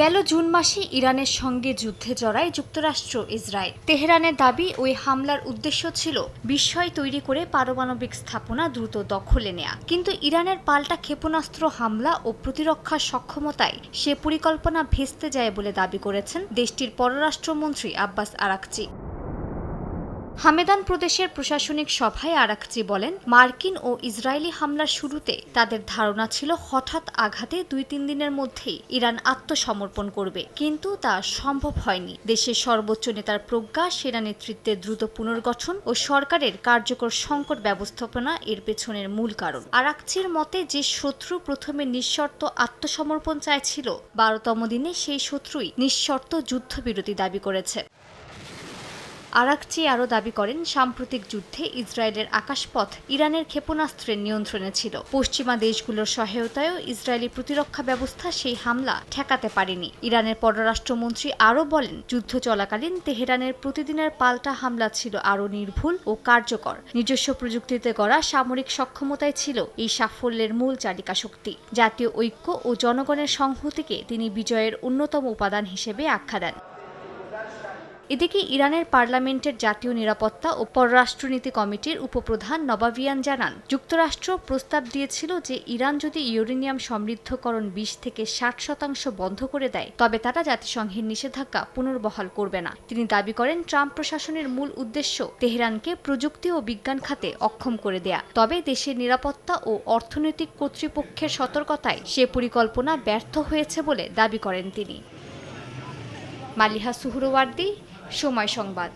গেল জুন মাসে ইরানের সঙ্গে যুদ্ধে জড়ায় যুক্তরাষ্ট্র ইসরায়েল। তেহরানের দাবি, ওই হামলার উদ্দেশ্য ছিল বিস্ময় তৈরি করে পারমাণবিক স্থাপনা দ্রুত দখলে নেয়া। কিন্তু ইরানের পাল্টা ক্ষেপণাস্ত্র হামলা ও প্রতিরক্ষার সক্ষমতায় সে পরিকল্পনা ভেস্তে যায় বলে দাবি করেছেন দেশটির পররাষ্ট্রমন্ত্রী আব্বাস আরাকচি। হামেদান প্রদেশের প্রশাসনিক সভায় আরাকচি বলেন, মার্কিন ও ইসরায়েলি হামলার শুরুতে তাদের ধারণা ছিল হঠাৎ আঘাতে দুই তিন দিনের মধ্যেই ইরান আত্মসমর্পণ করবে। কিন্তু তা সম্ভব হয়নি। দেশের সর্বোচ্চ নেতার প্রজ্ঞা, সেনা নেতৃত্বের দ্রুত পুনর্গঠন ও সরকারের কার্যকর সংকট ব্যবস্থাপনা এর পেছনের মূল কারণ। আরাকচির মতে, যে শত্রু প্রথমে নিঃশর্ত আত্মসমর্পণ চাইছিল, বারোতম দিনে সেই শত্রুই নিঃশর্ত যুদ্ধবিরতি দাবি করেছে। আরাকচি আরও দাবি করেন, সাম্প্রতিক যুদ্ধে ইসরায়েলের আকাশপথ ইরানের ক্ষেপণাস্ত্রের নিয়ন্ত্রণে ছিল। পশ্চিমা দেশগুলোর সহায়তায়ও ইসরায়েলি প্রতিরক্ষা ব্যবস্থা সেই হামলা ঠেকাতে পারেনি। ইরানের পররাষ্ট্রমন্ত্রী আরও বলেন, যুদ্ধ চলাকালীন তেহরানের প্রতিদিনের পাল্টা হামলা ছিল আরও নির্ভুল ও কার্যকর। নিজস্ব প্রযুক্তিতে গড়া সামরিক সক্ষমতায় ছিল এই সাফল্যের মূল চালিকা শক্তি। জাতীয় ঐক্য ও জনগণের সংহতিকে তিনি বিজয়ের অন্যতম উপাদান হিসেবে আখ্যা দেন। এদিকে ইরানের পার্লামেন্টের জাতীয় নিরাপত্তা ও পররাষ্ট্রনীতি কমিটির উপপ্রধান নবাবিয়ান জানান, যুক্তরাষ্ট্র প্রস্তাব দিয়েছিল যে ইরান যদি ইউরেনিয়াম সমৃদ্ধকরণ বিশ থেকে ষাট শতাংশ বন্ধ করে দেয়, তবে তারা জাতিসংঘের নিষেধাজ্ঞা পুনর্বহাল করবে না। তিনি দাবি করেন, ট্রাম্প প্রশাসনের মূল উদ্দেশ্য তেহরানকে প্রযুক্তি ও বিজ্ঞান খাতে অক্ষম করে দেয়া। তবে দেশের নিরাপত্তা ও অর্থনৈতিক কর্তৃপক্ষের সতর্কতায় সে পরিকল্পনা ব্যর্থ হয়েছে বলে দাবি করেন তিনি। মালিহা সুহরওয়ার্দী সময় সংবাদ।